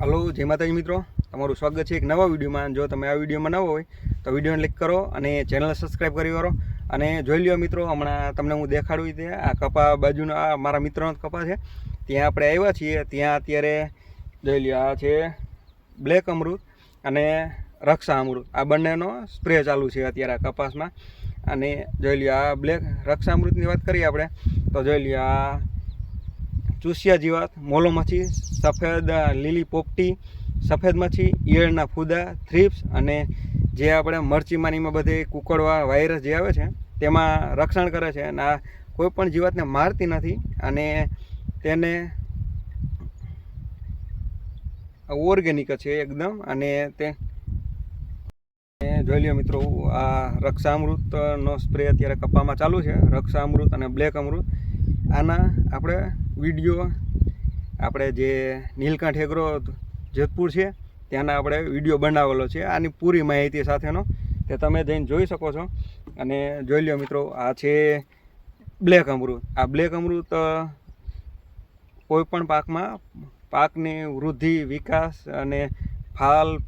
Hello, જય માતાજી મિત્રો. તમારું સ્વાગત છે એક નવા વિડીયોમાં. જો તમે આ વિડીયોમાં નવો હોય, તો વિડીયોને ક્લિક કરો અને ચેનલ સબસ્ક્રાઈબ કરી કરો અને જોઈ લ્યો મિત્રો, હમણાં તમને હું દેખાડું તે આ કપા બાજુનો, આ મારા મિત્રનો કપા છે. ત્યાં આપણે આવ્યા છીએ. ત્યાં અત્યારે, જોઈ લ્યો, આ છે બ્લેક અમૃત અને રક્ષા અમૃત. આ બંનેનો સ્પ્રે ચાલુ છે અત્યારે આ કપાસમાં. અને જોઈ લ્યો, આ બ્લેક રક્ષા અમૃતની વાત કરીએ આપણે, તો જોઈ લ્યો, આ ચૂસિયા જીવાત, મોલો મચ્છી, સફેદ લીલી પોપટી, સફેદ મચ્છી, ઈયળના ફૂદા, થ્રીપ્સ અને જે આપણે મરચીમાંનીમાં બધે કુકડવા વાયરસ જે આવે છે, તેમાં રક્ષણ કરે છે અને આ કોઈ પણ જીવાતને મારતી નથી અને તેને ઓર્ગેનિક છે એકદમ અને તે જોઈ લ્યો મિત્રો, આ રક્ષામૃતનો સ્પ્રે અત્યારે કપામાં ચાલુ છે, રક્ષામૃત અને બ્લેક અમૃત. આના આપણે વીડિયો, આપણે જે નીલકંઠ એગ્રો જેતપુર છે, ત્યાંના આપણે વીડિયો બનાવેલો છે. આની પૂરી માહિતી સાથેનો તે તમે જઈને જોઈ શકો છો. અને જોઈ લો મિત્રો, આ છે બ્લેક અમૃત. આ બ્લેક અમૃત કોઈપણ કોઈ પણ પાકમાં, પાકની વૃદ્ધિ, વિકાસ અને ફાલ,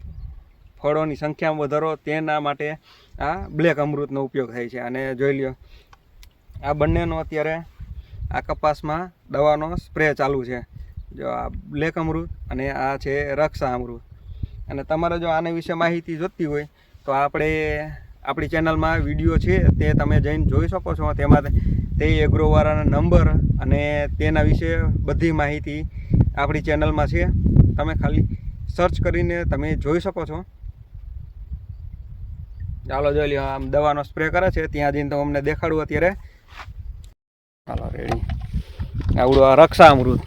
ફળોની સંખ્યામાં વધારો તેના માટે આ બ્લેક અમૃતનો ઉપયોગ થાય છે. અને જોઈ લ્યો, આ બંનેનો અત્યારે આ કપાસમાં દવાનો સ્પ્રે ચાલુ છે. જો આ બ્લેક અમૃત અને આ છે રક્ષા અમૃત. અને તમારે જો આના વિશે માહિતી જોતી હોય, તો આપણે આપણી ચેનલમાં વીડિયો છે તે તમે જઈને જોઈ શકો છો. તેમાં તે એગ્રોવાળાના નંબર અને તેના વિશે બધી માહિતી આપણી ચેનલમાં છે. તમે ખાલી સર્ચ કરીને તમે જોઈ શકો છો. ચાલો જોઈ લ્યો, આમ દવાનો સ્પ્રે કરે છે. ત્યાં જઈને તો અમને દેખાડું અત્યારે. આવડું આ રક્ષા અમૃત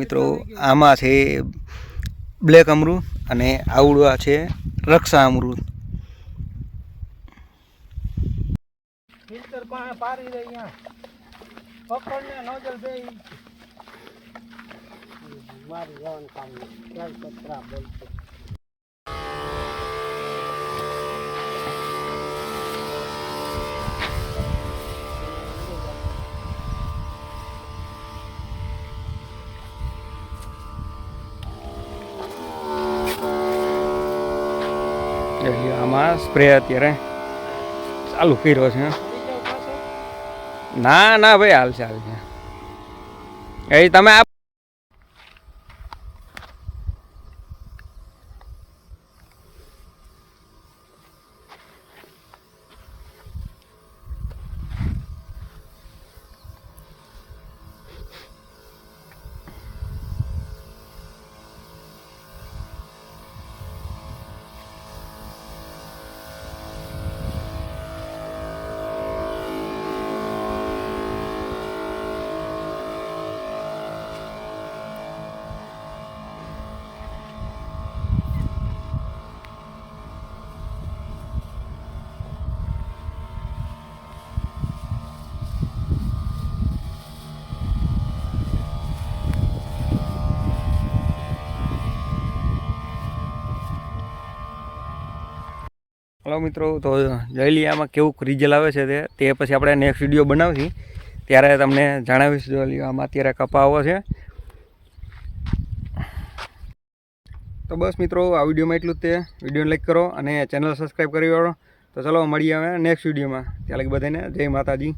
મિત્રો આમાં છે બ્લેક અમૃત અને આવડવા છે રક્ષા અમૃત. ફિલ્ટર પાસે પારી રહી નોજલ બે મારી જવાનું કામ નહીં. ચાલ આમાં સ્પ્રે અત્યારે ચાલુ કર્યો છે. ના ના ભાઈ હાલ ચાલ છે. એ તમે હલો મિત્રો, તો જોઈ લઈએ આમાં કેવું રિઝલ્ટ આવે છે તે. તે પછી આપણે નેક્સ્ટ વીડિયો બનાવશી. ત્યારે તમને જણાવીશ જો લ્યો આમાં અત્યારે કપાવો છે. તો બસ મિત્રો, આ વિડીયોમાં એટલું જ તે. વિડીયોને લાઈક કરો અને ચેનલ સબસ્ક્રાઈબ કરી વાળો. તો ચલો મળીએ હવે નેક્સ્ટ વિડીયોમાં ત્યાં લગી બધાને જય માતાજી.